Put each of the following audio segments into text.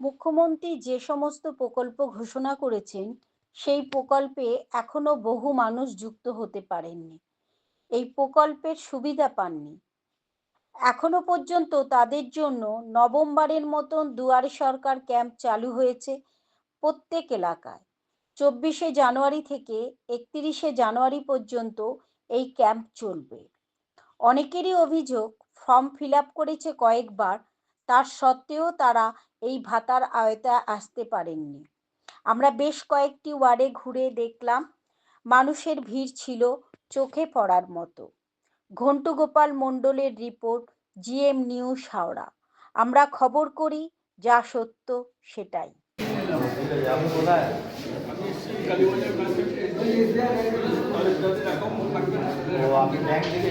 মুখ্যমন্ত্রী যে সমস্ত প্রকল্প ঘোষণা করেছেন, সেই প্রকল্পে এখনও বহু মানুষ যুক্ত হতে পারেননি। এই প্রকল্পের সুবিধা পাননি। এখনও পর্যন্ত তাদের জন্য নভেম্বরের মতন দুয়ারে সরকার ক্যাম্প চালু হয়েছে প্রত্যেক এলাকায়। চব্বিশে জানুয়ারি থেকে একত্রিশে জানুয়ারি পর্যন্ত এই ক্যাম্প চলবে। অনেকেরই অভিযোগ, ফর্ম ফিল আপ করেছে কয়েকবার তার সত্ত্বেও তারা এই ভাতার আওতায় আসতে পারেননি। আমরা বেশ কয়েকটি ওয়ার্ডে ঘুরে দেখলাম, মানুষের ভিড় ছিল চোখে পড়ার মতো। ঘন্টু গোপাল মণ্ডলের রিপোর্ট, জিএম নিউজ হাওড়া। আমরা খবর করি, যা সত্য সেটাই। ও, আমি ব্যাংক থেকে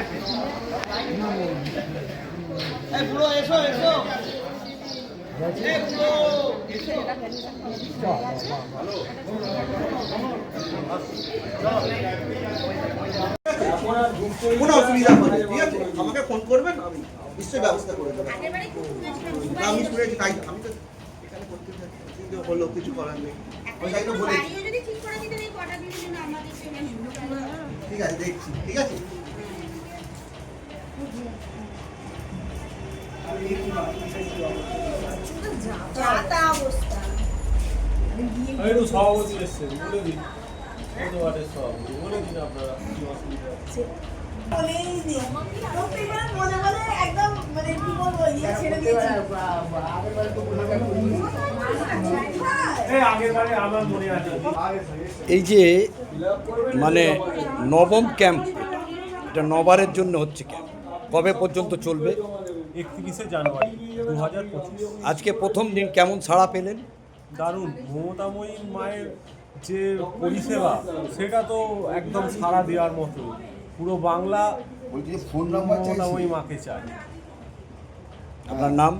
এসেছি। এই বুড়ো এসো এসো এই বুড়ো এসো কোনো অসুবিধা হবে ঠিক আছে? আমাকে ফোন করবেন আমি নিশ্চয়ই ব্যবস্থা করে দেবো। আমি শুনেছি তাই আমি তো এখানে করতে থাকি হলো কিছু করার নেই। ওই তো বলেছি। ঠিক আছে দেখছি ঠিক আছে? যা তা অবস্থা। একটু সভাপতি এসছেন বলে দিন সভাপতি বলে দিন আপনারা কি অসুবিধা আছে মনে মনে মানে ইয়ে মনে এই যে মানে নবম ক্যাম্প এটা নবারের জন্য হচ্ছে ক্যাম্প কবে পর্যন্ত চলবে? একত্রিশে জানুয়ারি দু হাজার পঁচিশ। আজকে প্রথম দিন কেমন ছাড়া পেলেন? দারুণ। মমতাময়ী মায়ের যে পরিষেবা সেটা তো একদম সারা দেওয়ার মতো। পুরো বাংলা ফোন নাম্বার মমতাময়ী মাকে চায়। আপনার নাম?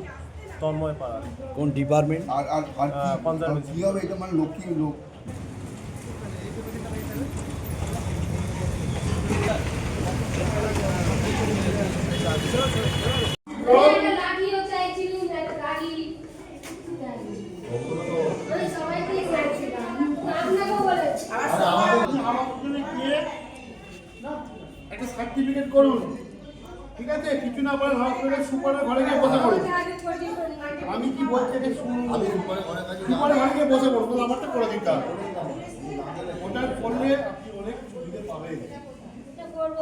তন্ময় পাড়া কোন ডিপার্টমেন্ট? আর আর আর আহ, কি- হবে এটা মানে লক্ষ্মী লোক? করুন। ঠিক আছে? কিছু না পারেন হসপিটাল সুপারের ঘরে গিয়ে বসে পড়ুন। আমি কি বলছি এটা শুনুন? আমি সুপারের ঘরে সুপারের ঘরে গিয়ে বসে পড়ুন তাহলে আমারটা করে দিতে হবে ওটা করলে আপনি অনেক সুবিধে পাবেন।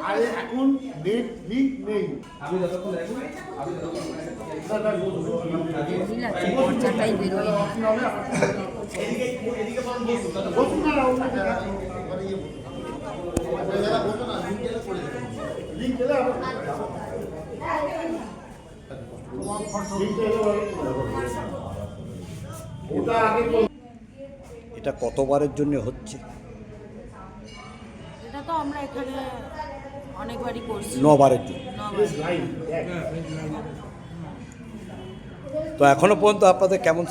আর এখন নেট লিঙ্ক নেই। আমি যতক্ষণ বসুন না অন্য জায়গায়। লিঙ্ক এলে আবার লিঙ্ক এলে আবার- ওটা আগে করুন। এটা কতবারের জন্য হচ্ছে? এটা তো আমরা এখানে অনেকবারই করছি। নবারের জন্য। তো এখনও পর্যন্ত আপনাদের কেমন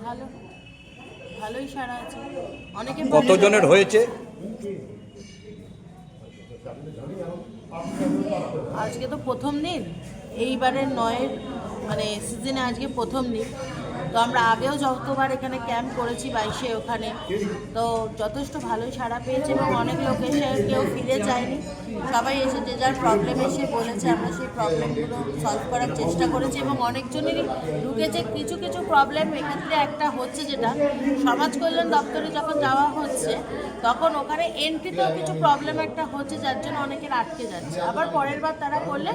ভালো। ভালোই আছে। অনেকে কতজনের হয়েছে? আজকে তো প্রথম দিন। এইবারের নয়ের মানে সিজনে আজকে প্রথম দিন। তো আমরা আগেও যতবার এখানে ক্যাম্প করেছি বাইশে ওখানে। তো যথেষ্ট ভালোই সাড়া পেয়েছে এবং অনেক লোক এসে কেউ ফিরে যায়নি। সবাই এসে যে যার প্রবলেম এসে বলেছে আমরা সেই প্রবলেমগুলো সলভ করার চেষ্টা করেছি এবং অনেকজনেরই ঢুকেছে। কিছু কিছু প্রবলেম এক্ষেত্রে একটা হচ্ছে যেটা সমাজ কল্যাণ দপ্তরে যখন যাওয়া হচ্ছে তখন ওখানে এন্ট্রিতেও কিছু প্রবলেম একটা হচ্ছে যার জন্য অনেকের আটকে যাচ্ছে। আবার পরের বার তারা করলে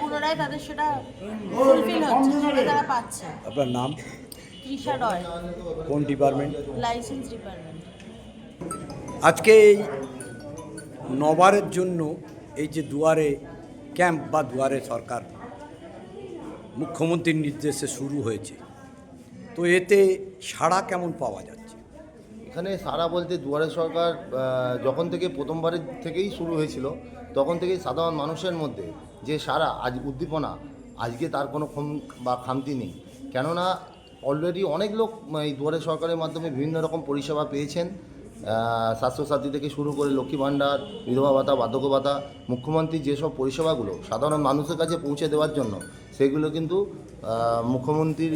পুনরায় তাদের সেটা ফুলফিল হচ্ছে সেটা তারা পাচ্ছে। আপনার নাম? তৃষা রয়। কোন ডিপার্টমেন্ট লাইসেন্স ডিপার্টমেন্ট আজকে এই নবারের জন্য এই যে দুয়ারে ক্যাম্প বা দুয়ারে সরকার মুখ্যমন্ত্রীর নির্দেশে শুরু হয়েছে, তো এতে সাড়া কেমন পাওয়া যাচ্ছে? এখানে সারা বলতে দুয়ারে সরকার যখন থেকে প্রথমবারের থেকেই শুরু হয়েছিল, তখন থেকেই সাধারণ মানুষের মধ্যে যে সারা আজ উদ্দীপনা, আজকে তার কোনো ক্ষম বা খামতি নেই। কেননা অলরেডি অনেক লোক এই দুয়ারে সরকারের মাধ্যমে বিভিন্ন রকম পরিষেবা পেয়েছেন। স্বাস্থ্যসাথী থেকে শুরু করে লক্ষ্মী ভাণ্ডার বিধবা ভাতা বার্ধক্য ভাতা মুখ্যমন্ত্রী যেসব পরিষেবাগুলো সাধারণ মানুষের কাছে পৌঁছে দেওয়ার জন্য সেগুলো কিন্তু মুখ্যমন্ত্রীর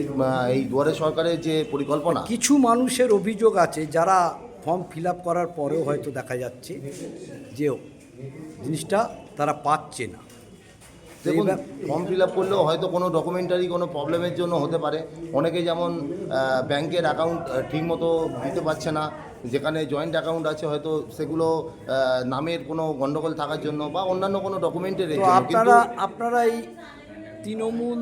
এই দুয়ারে সরকারের যে পরিকল্পনা। কিছু মানুষের অভিযোগ আছে যারা ফর্ম ফিল আপ করার পরেও হয়তো দেখা যাচ্ছে যে জিনিসটা তারা পাচ্ছে না। দেখুন ফর্ম ফিল আপ করলেও হয়তো কোনো ডকুমেন্টারি কোনো প্রবলেমের জন্য হতে পারে। অনেকে যেমন ব্যাংকের অ্যাকাউন্ট ঠিকমতো দিতে পারছে না। যেখানে জয়েন্ট অ্যাকাউন্ট আছে হয়তো সেগুলো নামের কোনো গণ্ডগোল থাকার জন্য বা অন্যান্য কোনো ডকুমেন্টের আপনারা আপনারা এই তৃণমূল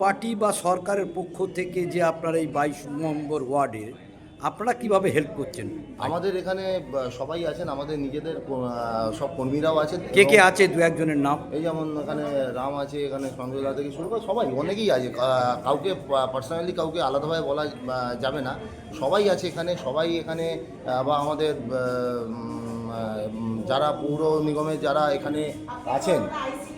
পার্টি বা সরকারের পক্ষ থেকে যে আপনারা এই বাইশ নম্বর ওয়ার্ডে আপনারা কীভাবে হেল্প করছেন? আমাদের এখানে সবাই আছেন আমাদের নিজেদের সব কর্মীরাও আছেন। কে কে আছে দু একজনের নাম? এই যেমন এখানে রাম আছে এখানে সঞ্জয়দা থেকে শুরু করে সবাই অনেকেই আছে। কাউকে পার্সোনালি কাউকে আলাদাভাবে বলা যাবে না। সবাই আছে এখানে সবাই এখানে বা আমাদের যারা পৌর নিগমে যারা এখানে আছেন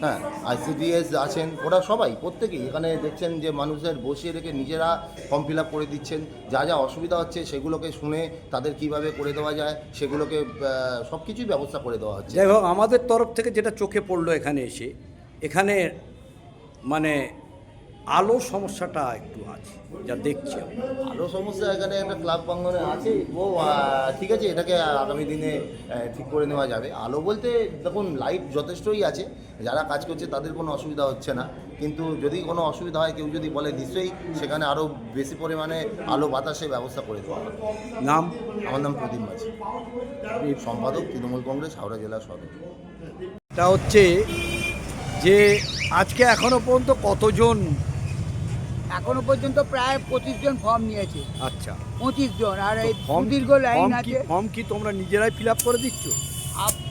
হ্যাঁ আইসিডিএস আছেন, ওরা সবাই, প্রত্যেকেই এখানে দেখছেন যে মানুষের বসিয়ে রেখে নিজেরা ফর্ম ফিল করে দিচ্ছেন। যা যা অসুবিধা হচ্ছে সেগুলোকে শুনে তাদের কীভাবে করে দেওয়া যায়, সেগুলোকে সব কিছুই ব্যবস্থা করে দেওয়া হচ্ছে। হোক আমাদের তরফ থেকে যেটা চোখে পড়ল এখানে এসে, এখানে মানে আলো সমস্যাটা একটু আছে যা দেখছি আলো সমস্যা এখানে একটা ক্লাব প্রাঙ্গনে আছে। ও ঠিক আছে এটাকে আগামী দিনে ঠিক করে নেওয়া যাবে। আলো বলতে দেখুন লাইট যথেষ্টই আছে। যারা কাজ করছে তাদের কোনো অসুবিধা হচ্ছে না। কিন্তু যদি কোনো অসুবিধা হয় কেউ যদি বলে নিশ্চয়ই সেখানে আরও বেশি পরিমাণে আলো বাতাসের ব্যবস্থা করে দেওয়া নাম? আমার নাম প্রদীপ মাঝি। সম্পাদক তৃণমূল কংগ্রেস হাওড়া জেলা সদর। এটা হচ্ছে যে আজকে এখনও পর্যন্ত কতজন এখনও পর্যন্ত প্রায় পঁচিশ জন ফর্ম নিয়েছে। আচ্ছা। পঁচিশ জন আর এই ফর্ম দীর্ঘ লাইন আছে। ফর্ম কি তোমরা নিজেরাই ফিল আপ করে দিচ্ছ?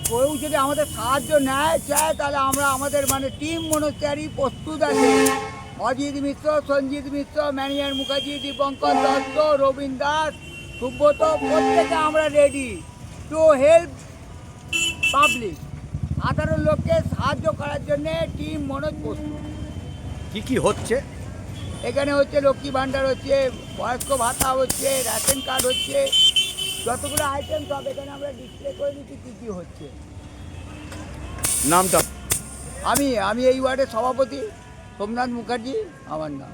কেউ যদি আমাদের সাহায্য নেয় চায় তাহলে আমরা আমাদের মানে টিম মনোচারী প্রস্তুত আছে। অজিত মিশ্র সঞ্জিত মিশ্র ম্যানিয়ার মুখার্জি দীপঙ্কর দত্ত রবীন দাস সুব্রত প্রত্যেকে আমরা রেডি টু হেল্প পাবলিক সাধারণ লোককে সাহায্য করার জন্যে টিম মনোজ প্রস্তুত। কি কি হচ্ছে? এখানে হচ্ছে লক্ষ্মী ভাণ্ডার হচ্ছে বয়স্ক ভাতা হচ্ছে রেশন কার্ড হচ্ছে যতগুলো আইটেম সব এখানে আমরা ডিসপ্লে করে দিচ্ছি কী কী হচ্ছে। নামটা? আমি আমি এই ওয়ার্ডের সভাপতি সোমনাথ মুখার্জি আমার নাম।